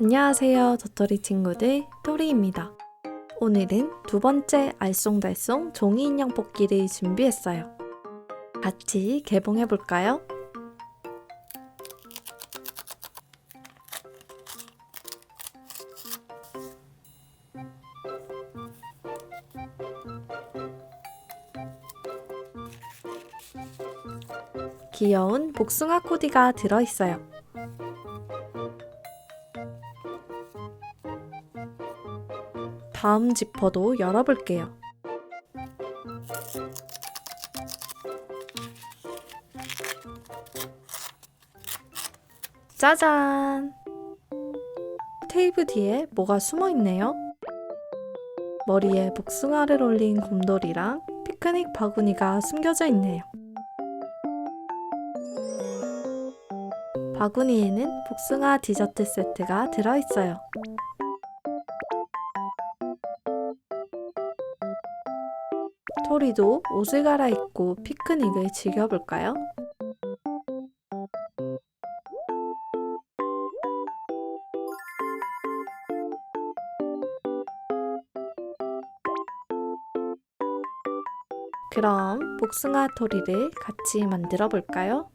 안녕하세요, 도토리 친구들, 토리입니다. 오늘은 두 번째 알쏭달쏭 종이 인형 뽑기를 준비했어요. 같이 개봉해 볼까요? 귀여운 복숭아 코디가 들어있어요. 다음 지퍼도 열어볼게요. 짜잔! 테이프 뒤에 뭐가 숨어 있네요. 머리에 복숭아를 올린 곰돌이랑 피크닉 바구니가 숨겨져 있네요. 바구니에는 복숭아 디저트 세트가 들어있어요. 토리도 옷을 갈아입고 피크닉을 즐겨볼까요? 그럼 복숭아 토리를 같이 만들어 볼까요?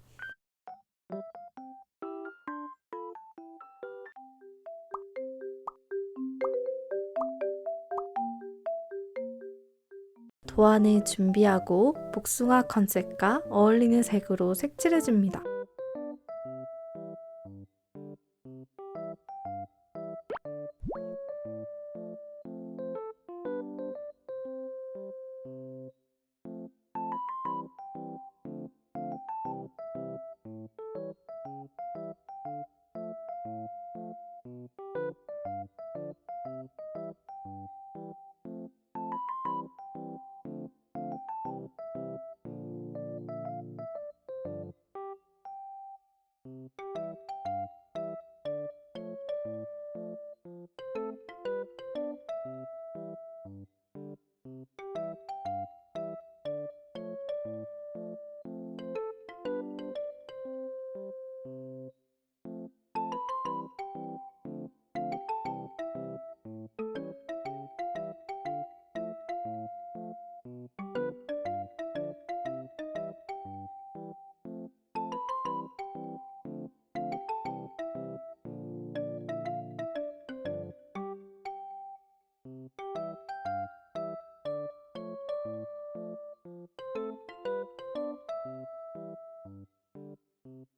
도안을 준비하고 복숭아 컨셉과 어울리는 색으로 색칠해줍니다.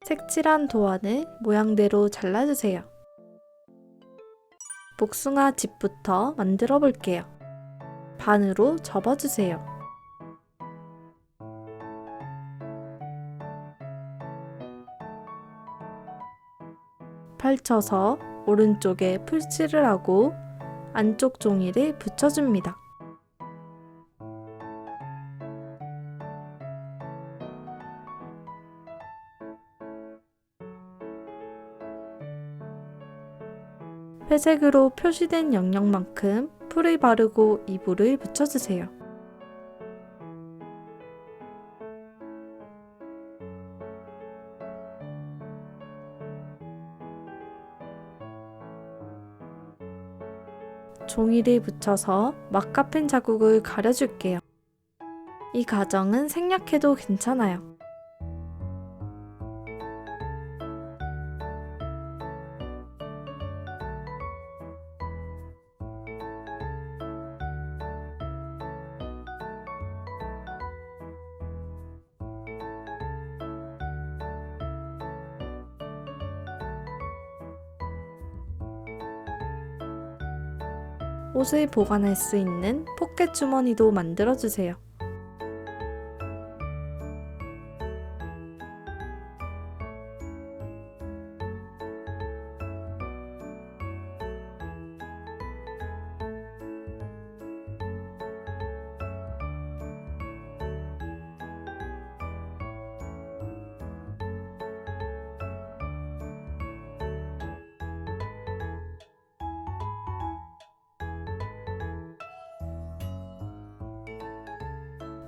색칠한 도안을 모양대로 잘라주세요. 복숭아 집부터 만들어 볼게요. 반으로 접어주세요. 펼쳐서 오른쪽에 풀칠을 하고 안쪽 종이를 붙여줍니다. 회색으로 표시된 영역만큼 풀을 바르고 이불을 붙여주세요. 종이를 붙여서 막카펜 자국을 가려줄게요. 이 과정은 생략해도 괜찮아요. 옷을 보관할 수 있는 포켓 주머니도 만들어주세요.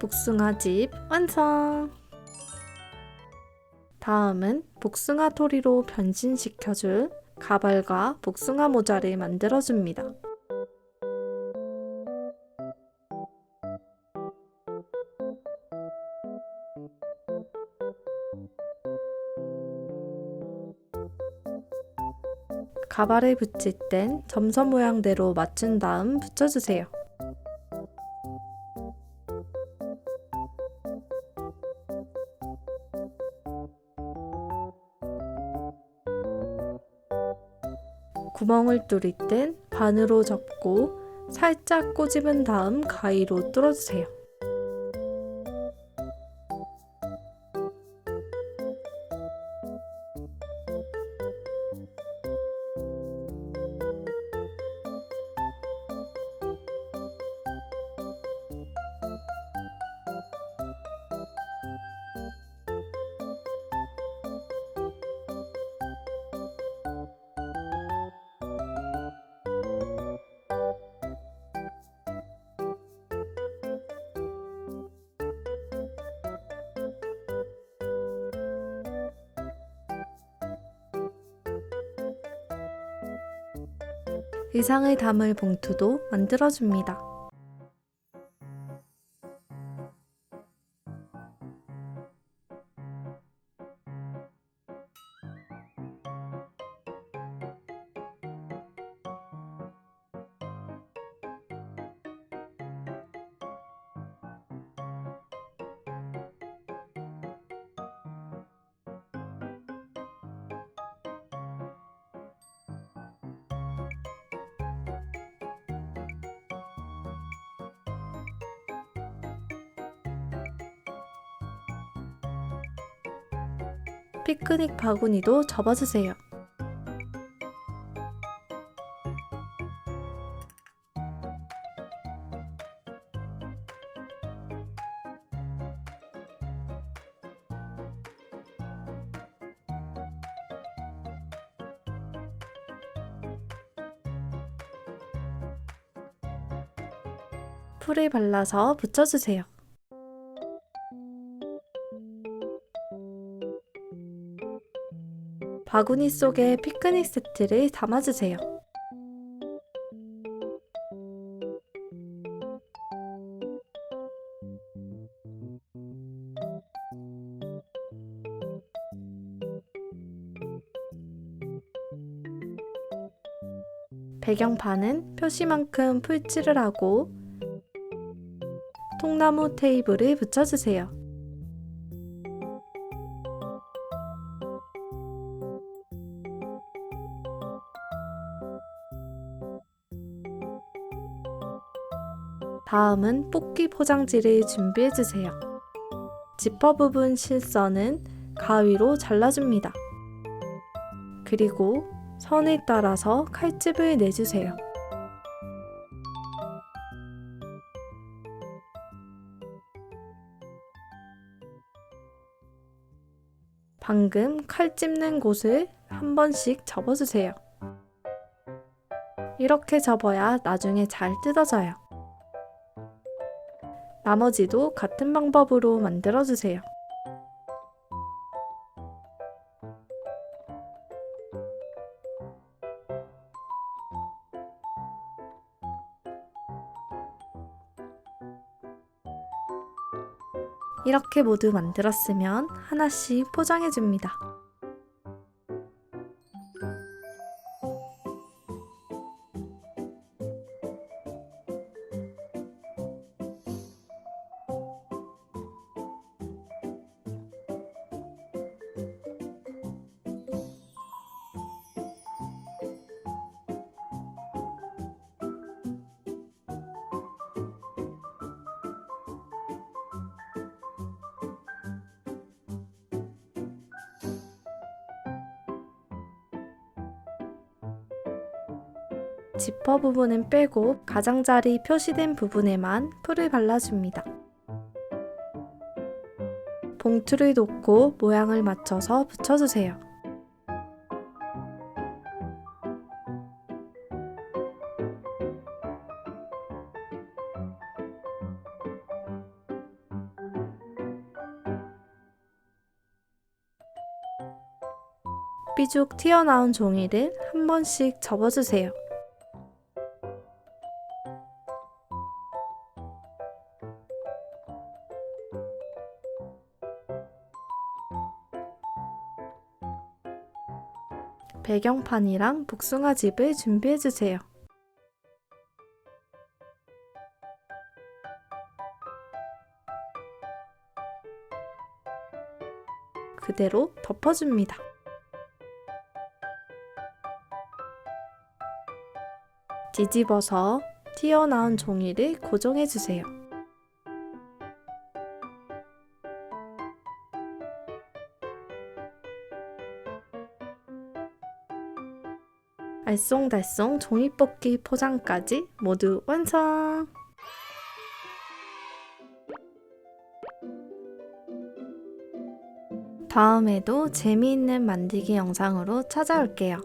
복숭아집 완성! 다음은 복숭아 토리로 변신시켜줄 가발과 복숭아 모자를 만들어줍니다. 가발을 붙일 땐 점선 모양대로 맞춘 다음 붙여주세요. 구멍을 뚫을 땐 반으로 접고 살짝 꼬집은 다음 가위로 뚫어주세요. 의상을 담을 봉투도 만들어줍니다. 피크닉 바구니도 접어주세요. 풀을 발라서 붙여주세요. 바구니 속에 피크닉 세트를 담아주세요. 배경판은 표시만큼 풀칠을 하고 통나무 테이블을 붙여주세요. 다음은 뽑기 포장지를 준비해주세요. 지퍼 부분 실선은 가위로 잘라줍니다. 그리고 선을 따라서 칼집을 내주세요. 방금 칼 찝는 곳을 한 번씩 접어주세요. 이렇게 접어야 나중에 잘 뜯어져요. 나머지도 같은 방법으로 만들어주세요. 이렇게 모두 만들었으면 하나씩 포장해줍니다. 지퍼 부분은 빼고 가장자리 표시된 부분에만 풀을 발라줍니다. 봉투를 놓고 모양을 맞춰서 붙여주세요. 삐죽삐죽 튀어나온 종이를 한 번씩 접어주세요. 배경판이랑 복숭아집을 준비해주세요. 그대로 덮어줍니다. 뒤집어서 튀어나온 종이를 고정해주세요. 알쏭달쏭 종이뽑기 포장까지 모두 완성! 다음에도 재미있는 만들기 영상으로 찾아올게요.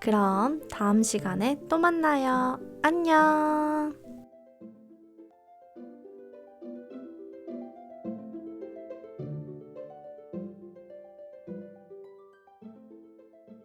그럼 다음 시간에 또 만나요. 안녕!